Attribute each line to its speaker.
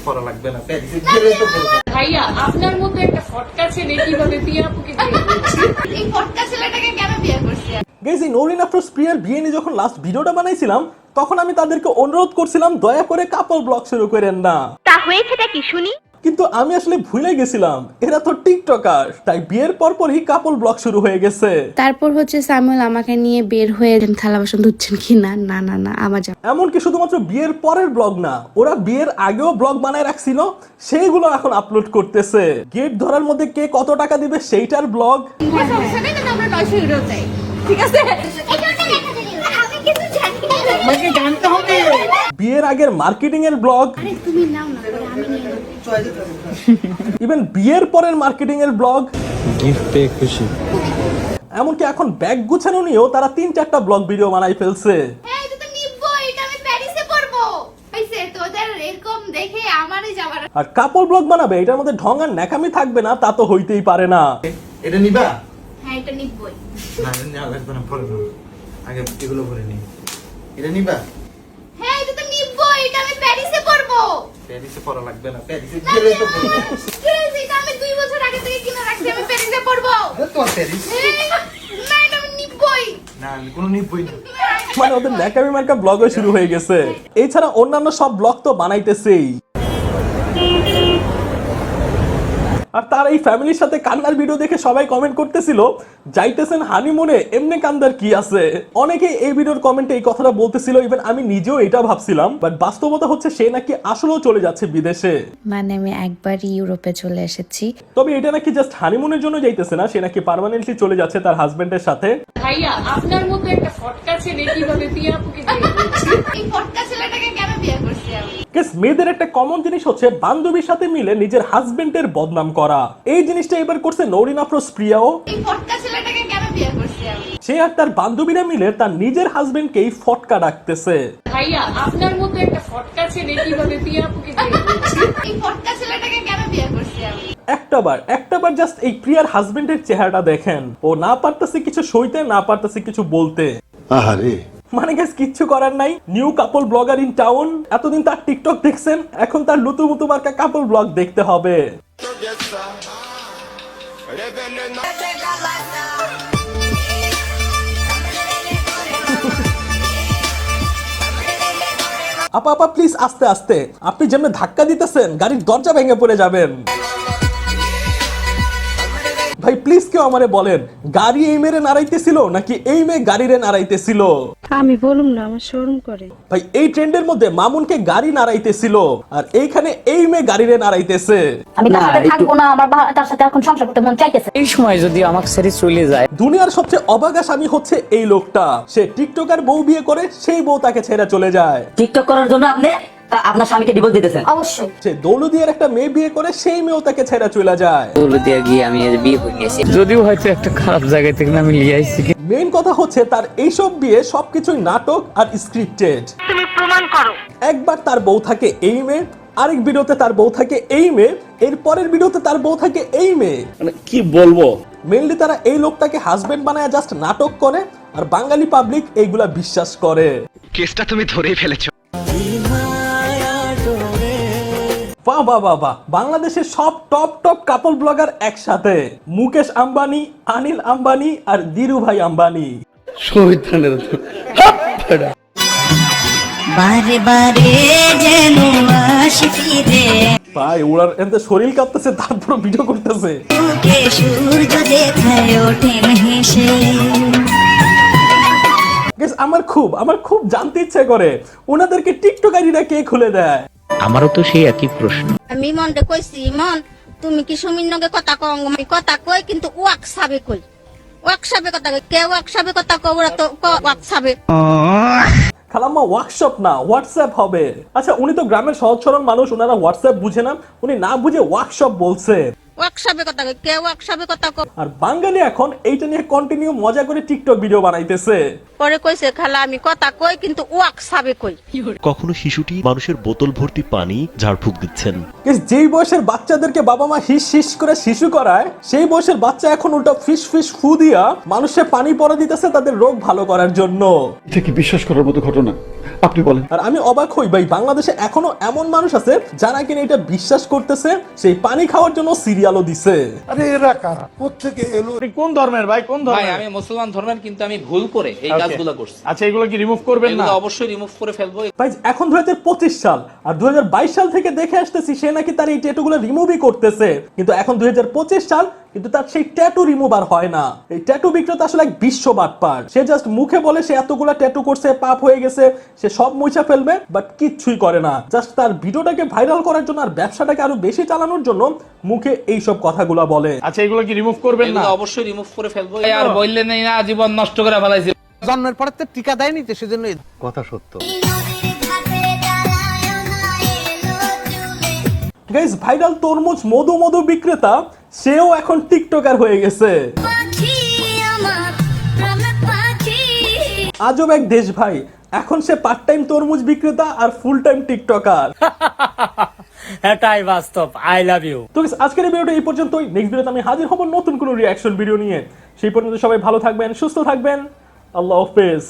Speaker 1: প্যারিসে করা লাগবে না। পড়ব।
Speaker 2: ভাইয়া আপনার মতো একটা ফটকা ছেলে কীভাবে বিয়ে আপুকে
Speaker 3: এই ফটকা ছেলেটাকে কেন বিয়ে করছি?
Speaker 4: গেছি নরিন আফরোজ প্রিয়ার বিয়ে নিয়ে যখন লাস্ট ভিডিওটা বানাইছিলাম তখন আমি তাদেরকে অনুরোধ করছিলাম দয়া করে কাপল ব্লগ শুরু করেন না।
Speaker 5: তা হয়েছেটা কি শুনি?
Speaker 4: কিন্তু আমি আসলে ভুলে গেছিলাম এরা তো টিকটকার। তাই বিয়ের পর পরই কাপল ব্লগ শুরু হয়ে গেছে।
Speaker 6: তারপর হচ্ছে সামুয়েল আমাকে নিয়ে বের হয়ে থালা বাসন ধুচ্ছেন কি? না না না না আমার যা
Speaker 4: এমনকি শুধুমাত্র বিয়ের পরের ব্লগ না ওরা বিয়ের আগেও ব্লগ বানায় রাখছিল সেইগুলো এখন আপলোড করতেছে। গেট ধরার মধ্যে কে কত টাকা দিবে সেইটার ব্লগ
Speaker 3: ঠিক আছে? জানি না
Speaker 4: বিয়ের আগের মার্কেটিং এর ব্লগ
Speaker 6: তুমি নাও না আমি নিয়ে
Speaker 4: ইভেন বিয়ের পরের মার্কেটিং এর ব্লগ
Speaker 1: গিফট পেয়ে খুশি।
Speaker 4: এমনকি এখন ব্যাগ গুছানো নিয়েও তারা তিন চারটা ব্লগ ভিডিও বানাই ফেলছে।
Speaker 3: এটা তো নিবো এটা আমি প্যারিসে পড়ব হইছে তোদের এরকম দেখে আমারই যাবার
Speaker 4: আর কাপড় ব্লগ বানাবে এটার মধ্যে ঢং আর ন্যাকামি থাকবে না তা তো হইতেই পারে না।
Speaker 1: এটা নিবা?
Speaker 3: হ্যাঁ এটা নিবই।
Speaker 1: না লাগবে না পরে আগে এগুলো করে নি এটা নিবা?
Speaker 3: হ্যাঁ এটা তো নিবো এটা আমি প্যারিসে পড়ব
Speaker 1: প্যারিসে পড়া লাগবে না প্যারিসে গেলে তো পড়ব।
Speaker 3: এটা আমি দুই বছর আগে থেকে কিনে রাখছি আমি প্যারিসে পড়ব
Speaker 1: আরে তোমার প্যারিস?
Speaker 3: হ্যাঁ, না এটা আমি নিবই।
Speaker 1: না আমি কোনো নিবই না।
Speaker 4: মানে ওদের ন্যাকামি মার্কা ব্লগও শুরু হয়ে গেছে। এছাড়া অন্যান্য সব ব্লগ তো বানাইতেছেই। আর তার এই ফ্যামিলির সাথে কান্নার ভিডিও দেখে সবাই কমেন্ট করতেছিল যাইতেছেন হানিমুনে এমনি কান্দার কি আছে? অনেকে এই ভিডিওর কমেন্টে এই কথাটা বলতেছিল ইভেন আমি নিজেও এটা ভাবছিলাম বাট বাস্তবতা হচ্ছে সে নাকি আসলেও চলে যাচ্ছে বিদেশে।
Speaker 6: মানে আমি একবারই ইউরোপে চলে এসেছি।
Speaker 4: তবে এটা নাকি জাস্ট হানিমুনের জন্য যাইতেছে না সে নাকি পার্মানেন্টলি চলে যাচ্ছে তার হাজবেন্ডের সাথে?
Speaker 2: ভাইয়া আপনার মতো একটা ফটকা ছেলে কীভাবে টিয়া আপুকে বিয়ে
Speaker 3: এই ফটকা ছেলেটাকে কেন বিয়ে করছি আমি?
Speaker 4: কেস মেয়েদের একটা কমন জিনিস হচ্ছে বান্ধবীর সাথে মিলে নিজের হাজবেন্ডের বদনাম করা। এই জিনিসটা এবার করছে নরিন আফরোজ প্রিয়াও। সে আর তার বান্ধবীরা মিলে তার নিজের হাজবেন্ডকেই ফটকা ডাকতেছে।
Speaker 2: ভাইয়া আপনার মতো একটা ফটকা ছেলে কীভাবে টিয়া আপুকে
Speaker 3: এই ফটকা ছেলেটাকে কেন বিয়ে করছি আমি?
Speaker 4: একটাবার একটাবার জাস্ট এই প্রিয়ার হাজবেন্ডের চেহারাটা দেখেন। ও না পারতেছে কিছু সইতে না পারতেছে কিছু বলতে।
Speaker 7: আহারে।
Speaker 4: মানে গেস কিচ্ছু করার নাই। New couple blogger in town এতদিন তার টিকটক দেখছেন এখন তার লুতু মুতু মার্কা কাপল ব্লগ দেখতে হবে। আপা আপা প্লিজ আস্তে আস্তে। আপনি যেমন ধাক্কা দিতেছেন গাড়ির দরজা ভেঙে পড়ে যাবেন। ভাই প্লিজ কেউ আমারে বলেন গাড়ি এই মেরে নাড়াইতেছিল নাকি এই মেয়ে গাড়িরে নাড়াইতেছিল?
Speaker 8: আমি বলুম না আমার শোরুম করে।
Speaker 4: ভাই এই ট্রেন্ডের মধ্যে মামুনকে গাড়ি নাড়াইতেছিল আর এইখানে এই মেয়ে গাড়িরে নাড়াইতেছে।
Speaker 9: আমি তার সাথে থাকব না আমার বা- তার সাথে এখন সংসার করতে মন চাইতেছে।
Speaker 10: এই সময় যদি আমাকে ছেড়ে চলে যায়
Speaker 4: দুনিয়ার সবচেয়ে অবাগা স্বামী হচ্ছে এই লোকটা। সে টিকটকার বউ বিয়ে করে সেই বউ তাকে ছেড়ে চলে যায়।
Speaker 9: টিকটক করার জন্য আপনি তা- আপনার স্বামীকে ডিভোর্স দিতেছেন?
Speaker 3: অবশ্যই।
Speaker 4: সে দৌলদিয়ার একটা মেয়ে বিয়ে করে সেই মেয়েও তাকে ছেড়ে চলে যায়।
Speaker 10: গিয়ে আমি আজ বিয়ে করে নিয়েছি। যদিও হয়তো একটা খারাপ জায়গা থেকে আমি লিয়ে আইছি
Speaker 4: মেইন কথা হচ্ছে তার এইসব বিয়ে সবকিছুই নাটক আর স্ক্রিপ্টেড
Speaker 5: তুমি প্রমাণ করো।
Speaker 4: একবার তার বউ থাকে এই মেয়ে আরেক ভিডিওতে তার বউ থাকে এই মেয়ে এর পরের ভিডিওতে তার বউ থাকে এই মেয়ে।
Speaker 7: মানে কি বলব?
Speaker 4: মেনলি তারা এই লোকটাকে হাজবেন্ড বানায় জাস্ট নাটক করে আর বাঙালি পাবলিক এইগুলা বিশ্বাস করে।
Speaker 7: কেসটা তুমি ধরেই ফেলেছো।
Speaker 4: বাহ বাহ বাংলাদেশের সব টপ টপ কাপল ব্লগার একসাথে। মুকেশ আম্বানি অনিল আম্বানি আর ধীরুভাই আম্বানি।
Speaker 9: বারে বারে যেন আসি ফিরে।
Speaker 4: ভাই ওনার এতে শরীর কাঁপতেছে তারপর ভিডিও করতেছে।
Speaker 9: বুকে সূর্য দেখায় ওঠে হেসে
Speaker 4: আমার খুব আমার খুব জানতে ইচ্ছে করে। ওনাদেরকে টিকটকারিরা কে খুলে দেয়?
Speaker 10: আমারও তো সেই একই প্রশ্ন।
Speaker 3: আমি মনটা কইছি মন তুমি কি সুমির নগে কথা কও? আমি কথা কই কিন্তু ওয়াক সাবে কই? ওয়াক সাবে কথা কই? কে ওয়াক সাবে কথা কও? ওরা তো ওয়াক সাবে
Speaker 4: খালাম্মা ওয়ার্কশপ না হোয়াটসঅ্যাপ হবে। আচ্ছা উনি তো গ্রামের সহজ সরল মানুষ ওনারা হোয়াটসঅ্যাপ বুঝে না। উনি না বুঝে ওয়ার্কশপ বলছে।
Speaker 3: ওয়াক সাবে কথা কই? কে ওয়াক সাবে কথা কও?
Speaker 4: আর বাঙালি এখন এইটা নিয়ে কন্টিনিউ মজা করে টিকটক ভিডিও বানাইতেছে।
Speaker 3: পরে কইছে খালা আমি কথা কই কিন্তু ওয়াক সাবে কই?
Speaker 11: কখনো শিশুটি মানুষের বোতল ভর্তি পানি ঝাড়ফুঁক দিচ্ছেন।
Speaker 4: যেই বয়সের বাচ্চাদেরকে বাবা মা হিস হিস করে শিশু করায় সেই বয়সের বাচ্চা এখন উল্টা ফিস ফিস ফু দিয়া মানুষের পানি পরা দিতেছে তাদের রোগ ভালো করার জন্য।
Speaker 7: এটা কি বিশ্বাস করার মতো ঘটনা? আপনি বলেন।
Speaker 4: আর আমি অবাক হই ভাই বাংলাদেশে এখনও এমন মানুষ আছে যারা কিনা এটা বিশ্বাস করতেছে সেই পানি খাওয়ার জন্য সিরিয়ালও দিছে। আরে এরা কারা? কোথেকে এলো?
Speaker 1: কোন ধর্মের ভাই? কোন
Speaker 10: ভাই আমি মুসলমান ধর্মের কিন্তু আমি ভুল করে এই কাজগুলো করছি।
Speaker 1: আচ্ছা এগুলো কি রিমুভ করবেন না?
Speaker 10: অবশ্যই রিমুভ করে ফেলব।
Speaker 4: ভাই এখন দুই সাল আর দুই হাজার বাইশ সাল থেকে দেখে আসতেছি সে নাকি তার এই ট্যাটুগুলো রিমুভই করতেছে। কিন্তু এখন দুই হাজার পঁচিশ সাল কিন্তু তার সেই ট্যাটু রিমুভ আর হয় না। এই ট্যাটু বিক্রেতা আসলে এক বিশ্ব বাটপার। সে জাস্ট মুখে বলে সে এতগুলা ট্যাটু করছে পাপ হয়ে গেছে সে সব মুছা ফেলবে বাট কিচ্ছুই করে না। জাস্ট তার ভিডিওটাকে ভাইরাল করার জন্য আর ব্যবসাটাকে আরও বেশি চালানোর জন্য মুখে এইসব কথাগুলো বলে।
Speaker 1: আচ্ছা এগুলো কি রিমুভ করবেন না?
Speaker 10: অবশ্যই রিমুভ করে ফেলব। আর বললে নেই না জীবন নষ্ট করে ফেলাইছি।
Speaker 7: জন্মের পরে তো টিকা দেয়নি তো সেজন্য কথা সত্য।
Speaker 4: গাইস ভাইরাল তরমুজ মধু মধু বিক্রেতা সেও এখন টিকটকার হয়ে গেছে। আজব এক দেশ ভাই। এখন সে পার্ট টাইম তরমুজ বিক্রেতা আর ফুল টাইম টিকটকার।
Speaker 10: এটাই বাস্তব আই লাভ ইউ
Speaker 4: তো আজকের এই ভিডিওটা এই পর্যন্তই। নেক্সট ভিডিওতে আমি হাজির হব নতুন কোনো রিয়াকশন ভিডিও নিয়ে। সেই পর্যন্ত সবাই ভালো থাকবেন সুস্থ থাকবেন। আল্লাহ হাফেজ।